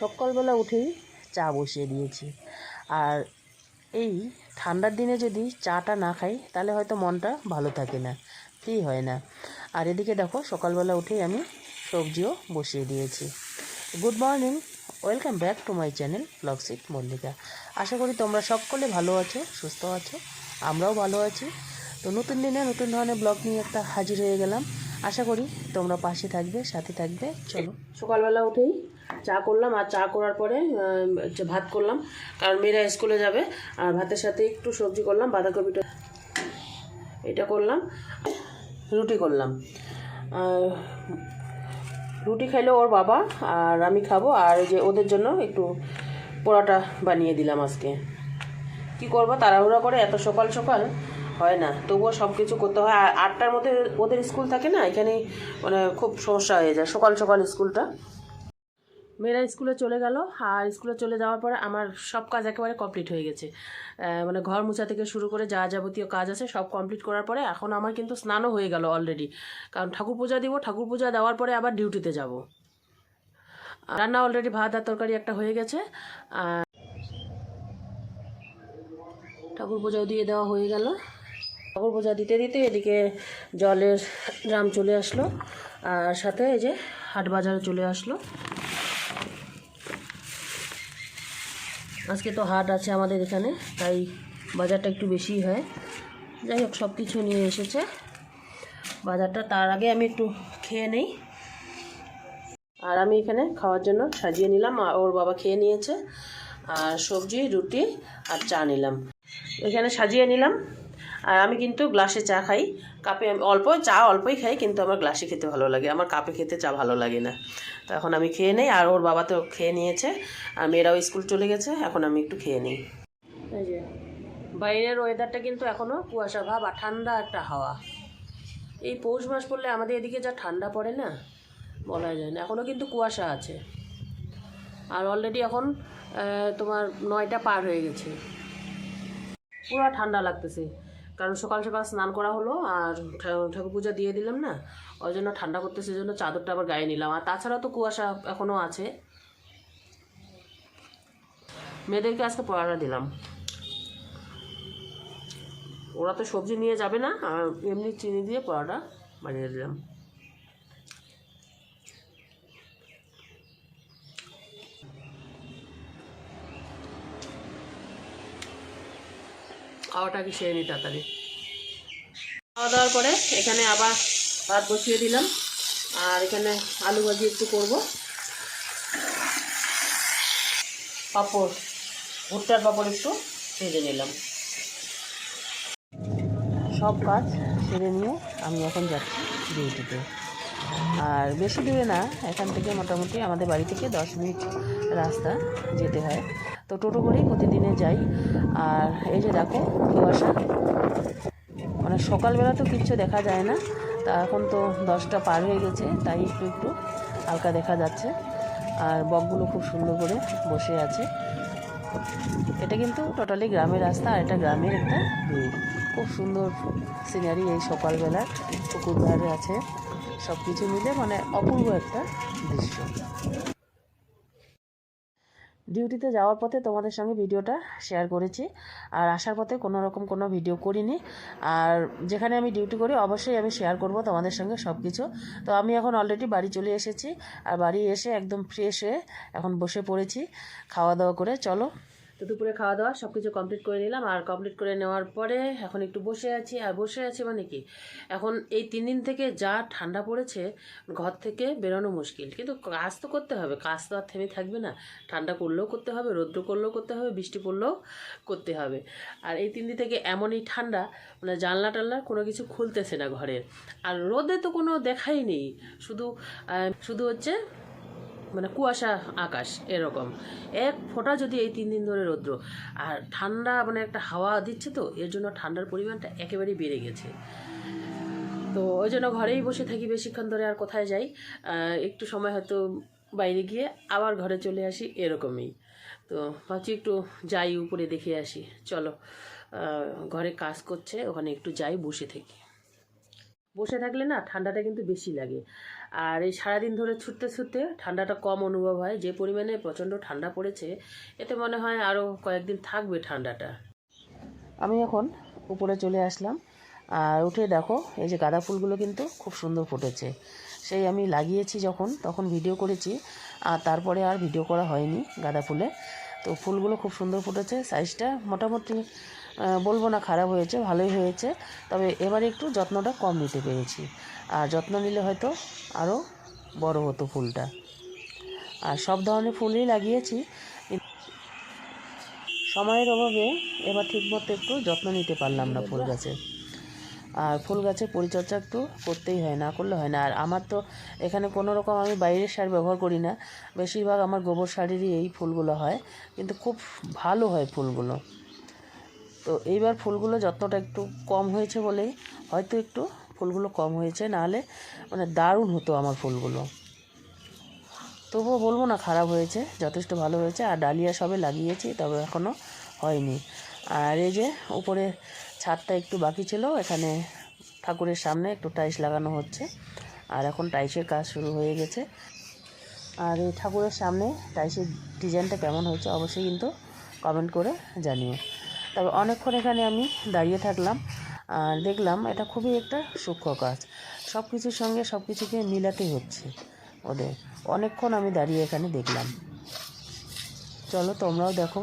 সকালবেলা উঠেই চা বসিয়ে দিয়েছি। আর এই ঠান্ডার দিনে যদি চাটা না খাই, তাহলে হয়তো মনটা ভালো থাকে না, ফ্রি হয় না। আর এদিকে দেখো, সকালবেলা উঠেই আমি সবজিও বসিয়ে দিয়েছি। Good morning, welcome back to my channel ব্লগসিট Mallika. আশা করি তোমরা সকলে ভালো আছো, সুস্থ আছো, আমরাও ভালো আছি। তো নতুন দিনে নতুন ধরনের ব্লগ নিয়ে একটা হাজির হয়ে গেলাম। আশা করি তোমরা পাশে থাকবে, সাথে থাকবে, চলো। সকালবেলা উঠেই চা করলাম আর চা করার পরে ভাত করলাম। কারণ মেয়েরা স্কুলে যাবে, আর ভাতের সাথে একটু সবজি করলাম বাঁধাকপিটা এটা করলাম, রুটি করলাম। রুটি খাইলো ওর বাবা, আর আমি খাব, আর যে ওদের জন্য একটু পরোটা বানিয়ে দিলাম আজকে। কি করব, তাড়াহুড়া করে এত সকাল সকাল হয় না, তবুও সব কিছু করতে হয়। আর আটটার মধ্যে ওদের স্কুল থাকে না এখানে মানে খুব সমস্যা হয়ে যায়, সকাল সকাল স্কুলটা। মেয়েরা স্কুলে চলে গেল, আর স্কুলে চলে যাওয়ার পরে আমার সব কাজ একেবারে কমপ্লিট হয়ে গেছে। মানে ঘর মোছা থেকে শুরু করে যা যাবতীয় কাজ আছে সব কমপ্লিট করার পরে এখন আমার কিন্তু স্নানও হয়ে গেল অলরেডি কারণ ঠাকুর পূজা দিব, ঠাকুর পূজা দেওয়ার পরে আবার ডিউটিতে যাব। রান্না অলরেডি ভাত আর তরকারি একটা হয়ে গেছে, আর ঠাকুর পূজাও দিয়ে দেওয়া হয়ে গেল। ঠাকুর পূজা দিতে দিতে এদিকে জলের ড্রাম চলে আসলো, আর সাথে এই যে হাট বাজারে চলে আসলো। আজকে তো হাট আছে আমাদের এখানে, তাই বাজারটা একটু বেশিই হয়। যাই হোক সব কিছু নিয়ে এসেছে। বাজারটা তার আগে আমি একটু খেয়ে নেই। আর আমি এখানে খাওয়ার জন্য সাজিয়ে নিলাম, আর ওর বাবা খেয়ে নিয়েছে। আর সবজি, রুটি আর চা নিলাম। এখানে সাজিয়ে নিলাম। আর আমি কিন্তু গ্লাসে চা খাই। কাপে আমি অল্প, চা অল্পই খাই, কিন্তু আমার গ্লাসে খেতে ভালো লাগে। আমার কাপে খেতে চা ভালো লাগে না। তো এখন আমি খেয়ে নেই, আর ওর বাবা তো খেয়ে নিয়েছে। আর মেয়েরাও স্কুল চলে গেছে, এখন আমি একটু খেয়ে নিই। বাইরের ওয়েদারটা কিন্তু এখনও কুয়াশা ভাব আর ঠান্ডা একটা হাওয়া। এই পৌষ মাস পড়লে আমাদের এদিকে যা ঠান্ডা পড়ে না বলা যায় না। এখনও কিন্তু কুয়াশা আছে। আর অলরেডি এখন তোমার নয়টা পার হয়ে গেছে। পুরো ঠান্ডা লাগতেছে। কারণ সকাল সকাল স্নান করা হলো আর ঠাকুর পূজা দিয়ে দিলাম না। ওই জন্য ঠান্ডা করতেছে জন্য চাদরটা আবার গায়ে নিলাম। আর তাছাড়া তো কুয়াশা এখনও আছে। মেয়েদেরকে আজকে পড়াটা দিলাম। ওরা তো সবজি নিয়ে যাবে না, আর এমনি চিনি দিয়ে পরোটা বানিয়ে দিলাম। খাওয়াটা কি সেরে নি তাড়াতাড়ি। খাওয়া দাওয়ার পরে এখানে আবার ভাত বসিয়ে দিলাম। আর এখানে আলু ভাজি একটু করব। পাঁপড়, ভুট্টার পাঁপড় একটু ভেজে নিলাম। সব কাজ সেরে নিয়ে আমি এখন যাচ্ছি ডিউটিতে। আর বেশি দূরে না, এখান থেকে মোটামুটি আমাদের বাড়ি থেকে দশ মিনিট রাস্তা যেতে হয়। তো টোটো করেই প্রতিদিনে যাই। আর এই যে দেখো কুয়াশা মানে সকালবেলা তো কিচ্ছু দেখা যায় না, তা এখন তো দশটা পার হয়ে গেছে, তাই একটু একটু হালকা দেখা যাচ্ছে। আর বকগুলো খুব সুন্দর করে বসে আছে। এটা কিন্তু টোটালি গ্রামের রাস্তা, আর এটা গ্রামের একটা খুব সুন্দর সিনারি এই সকালবেলা পুকুর ধারে আছে। সব কিছু মিলে মানে অপূর্ব একটা দৃশ্য। ডিউটিতে যাওয়ার পথে তোমাদের সঙ্গে ভিডিওটা শেয়ার করেছি। আর আসার পথে কোনো রকম কোনো ভিডিও করিনি। আর যেখানে আমি ডিউটি করি, অবশ্যই আমি শেয়ার করব তোমাদের সঙ্গে সব কিছু তো আমি এখন অলরেডি বাড়ি চলে এসেছি। আর বাড়ি এসে একদম ফ্রেশ হয়ে এখন বসে পড়েছি। খাওয়া দাওয়া করে চলো। তো দুপুরে খাওয়া দাওয়া সব কিছু কমপ্লিট করে নিলাম। আর কমপ্লিট করে নেওয়ার পরে এখন একটু বসে আছি। আর বসে আছি মানে কি? এখন এই তিন দিন থেকে যা ঠান্ডা পড়েছে, ঘর থেকে বেরোনো মুশকিল। কিন্তু কাজ তো করতে হবে। কাজ তো আর থেমে থাকবে না। ঠান্ডা করলেও করতে হবে, রৌদ্র করলেও করতে হবে, বৃষ্টি পড়লেও করতে হবে। আর এই তিন দিন থেকে এমনই ঠান্ডা মানে জানলা টানলা কোনো কিছু খুলতেছে না ঘরের। আর রোদে তো কোনো দেখাই নেই। শুধু শুধু হচ্ছে মানে কুয়াশা আকাশ, এরকম। এক ফোঁটা যদি এই তিন দিন ধরে রৌদ্র। আর ঠান্ডা মানে একটা হাওয়া দিচ্ছে তো, এর জন্য ঠান্ডার পরিমাণটা একেবারেই বেড়ে গেছে। তো ওই জন্য ঘরেই বসে থাকি, বেশিক্ষণ ধরে আর কোথায় যাই। একটু সময় হয়তো বাইরে গিয়ে আবার ঘরে চলে আসি, এরকমই। তো ভাবছি একটু যাই, উপরে দেখে আসি। চলো ঘরে কাজ করছে, ওখানে একটু যাই, বসে থাকি। বসে থাকলে না ঠান্ডাটা কিন্তু বেশি লাগে। আর এই সারাদিন ধরে ছুটতে ছুটতে ঠান্ডাটা কম অনুভব হয়। যে পরিমাণে প্রচণ্ড ঠান্ডা পড়েছে, এতে মনে হয় আরও কয়েকদিন থাকবে ঠান্ডাটা। আমি এখন উপরে চলে আসলাম। আর উঠে দেখো, এই যে গাঁদা ফুলগুলো কিন্তু খুব সুন্দর ফুটেছে। সেই আমি লাগিয়েছি যখন, তখন ভিডিও করেছি। আর তারপরে আর ভিডিও করা হয়নি গাঁদা ফুলে। তো ফুলগুলো খুব সুন্দর ফুটেছে সাইজটা মোটামুটি বলব না খারাপ হয়েছে, ভালোই হয়েছে, তবে এবারে একটু যত্নটা কম নিতে পেরেছি। আর যত্ন নিলে হয়তো আরও বড় হতো ফুলটা। আর সব ধরনের ফুলই লাগিয়েছি সময়ের অভাবে এবার ঠিকমতো একটু যত্ন নিতে পারলাম না ফুল গাছে। আর ফুল গাছের পরিচর্যা একটু করতেই হয়, না করলে হয় না। আর আমার তো এখানে কোনো রকম আমি বাইরের সার ব্যবহার করি না। বেশিরভাগ আমার গোবর সারেরই এই ফুলগুলো হয়, কিন্তু খুব ভালো হয় ফুলগুলো। তো এইবার ফুলগুলো যত্নটা একটু কম হয়েছে বলেই হয়তো একটু ফুলগুলো কম হয়েছে, নাহলে মানে দারুণ হতো আমার ফুলগুলো। তবুও বলব না খারাপ হয়েছে, যথেষ্ট ভালো হয়েছে, আর ডালিয়া সবে লাগিয়েছি, তবে এখনও হয়নি। আর এই যে উপরে ছাদটা একটু বাকি ছিল, এখানে ঠাকুরের সামনে একটু টাইলস লাগানো হচ্ছে, আর এখন টাইলসের কাজ শুরু হয়ে গেছে। আর এই ঠাকুরের সামনে টাইলসের ডিজাইনটা কেমন হয়েছে অবশ্যই কিন্তু কমেন্ট করে জানিও। তবে অনেকক্ষণ এখানে আমি দাঁড়িয়ে থাকলাম আর দেখলাম এটা খুবই একটা সূক্ষ্ম কাজ। সব কিছুর সঙ্গে সব কিছুকে মিলাতে হচ্ছে ওদের। অনেকক্ষণ আমি দাঁড়িয়ে এখানে দেখলাম। চলো তোমরাও দেখো।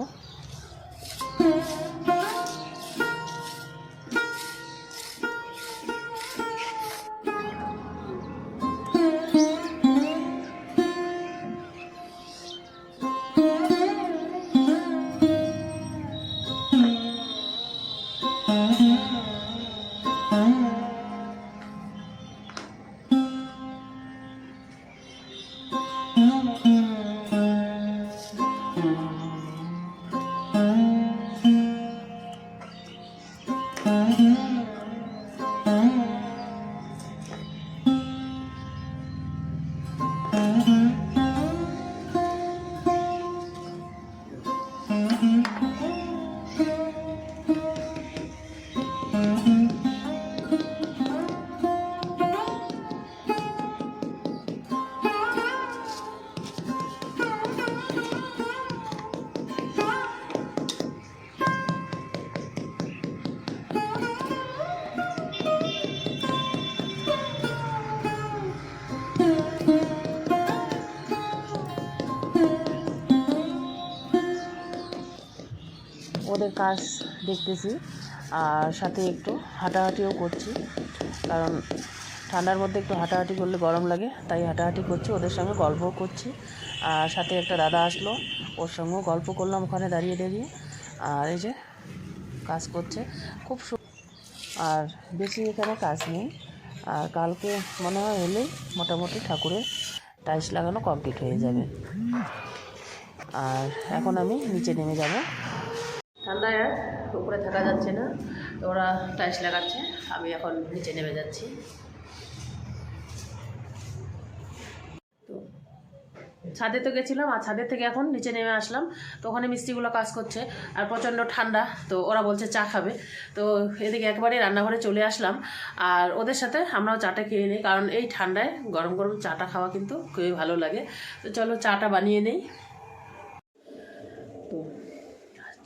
ওদের কাজ দেখতেছি, আর সাথে একটু হাঁটাহাঁটিও করছি। কারণ ঠান্ডার মধ্যে একটু হাঁটাহাঁটি করলে গরম লাগে, তাই হাঁটাহাঁটি করছি, ওদের সঙ্গে গল্পও করছি। আর সাথে একটা দাদা আসলো, ওর সঙ্গেও গল্প করলাম ওখানে দাঁড়িয়ে দাঁড়িয়ে। আর এই যে কাজ করছে, খুব সু- আর বেশি এখানে কাজ নেই। আর কালকে মনে হয় হলেই মোটামুটি ঠাকুরের টাইলস লাগানো কমপ্লিট হয়ে যাবে। আর এখন আমি নিচে নেমে যাব। ঠান্ডায় আর উপরে থাকা যাচ্ছে না, তো ওরা টাইলস লাগাচ্ছে, আমি এখন নিচে নেমে যাচ্ছি। ছাদে তো গেছিলাম, আর ছাদের থেকে এখন নিচে নেমে আসলাম, তো ওখানে মিস্ত্রিগুলো কাজ করছে, আর প্রচণ্ড ঠান্ডা, তো ওরা বলছে চা খাবে। তো এদিকে একবারে রান্নাঘরে চলে আসলাম, আর ওদের সাথে আমরাও চাটা খেয়ে নিই, কারণ এই ঠান্ডায় গরম গরম চাটা খাওয়া কিন্তু খুবই ভালো লাগে। তো চলো চাটা বানিয়ে নেই তো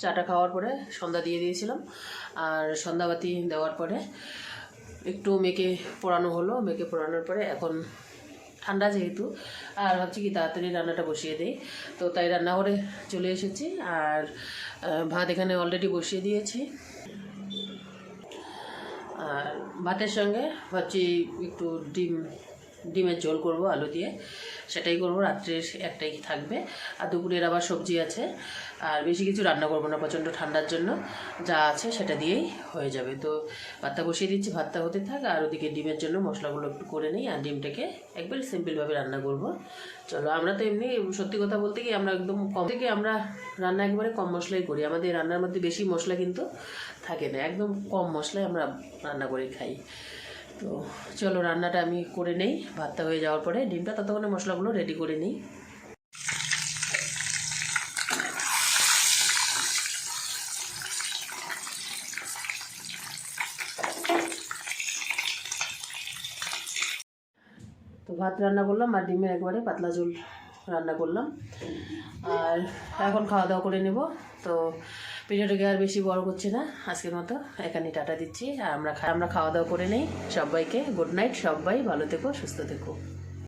চাটা খাওয়ার পরে সন্ধ্যা দিয়ে দিয়েছিলাম। আর সন্ধ্যাবাতি দেওয়ার পরে একটু মেয়েকে পড়ানো হলো। মেয়েকে পড়ানোর পরে এখন ঠান্ডা যেহেতু, আর ভাবছি কি তাড়াতাড়ি রান্নাটা বসিয়ে দিই। তো তাই রান্নাঘরে চলে এসেছি আর ভাত এখানে অলরেডি বসিয়ে দিয়েছি। আর ভাতের সঙ্গে ভাবছি একটু ডিম ডিমের ঝোল করব, আলু দিয়ে। সেটাই করব, রাত্রে একটাই থাকবে। আর দুপুরের আবার সবজি আছে। আর বেশি কিছু রান্না করব না, প্রচণ্ড ঠান্ডার জন্য। যা আছে সেটা দিয়েই হয়ে যাবে। তো ভাতটা বসিয়ে দিচ্ছি, ভাতটা হতে থাক। আর ওদিকে ডিমের জন্য মশলাগুলো একটু করে নিই। আর ডিমটাকে একবার সিম্পলভাবে রান্না করব। চলো, আমরা তো এমনি, সত্যি কথা বলতে কি, আমরা একদম কম থেকে আমরা রান্না একবারে কম মশলাই করি। আমাদের রান্নার মধ্যে বেশি মশলা কিন্তু থাকে না। একদম কম মশলায় আমরা রান্না করে খাই। তো চলো রান্নাটা আমি করে নেই, ভাতটা হয়ে যাওয়ার পরে ডিমটা ততক্ষণে মশলাগুলো রেডি করে নিই। তো ভাত রান্না করলাম আর ডিমের একবারে পাতলা ঝোল রান্না করলাম। আর এখন খাওয়া দাওয়া করে নেব। তো ভিডিওটাকে আর বেশি বড় করছি না। আজকের মতো এখানে টাটা দিচ্ছি। আর আমরা আমরা খাওয়া দাওয়া করে নেই। সবাইকে গুড নাইট সবাই ভালো থেকো, সুস্থ থেকো।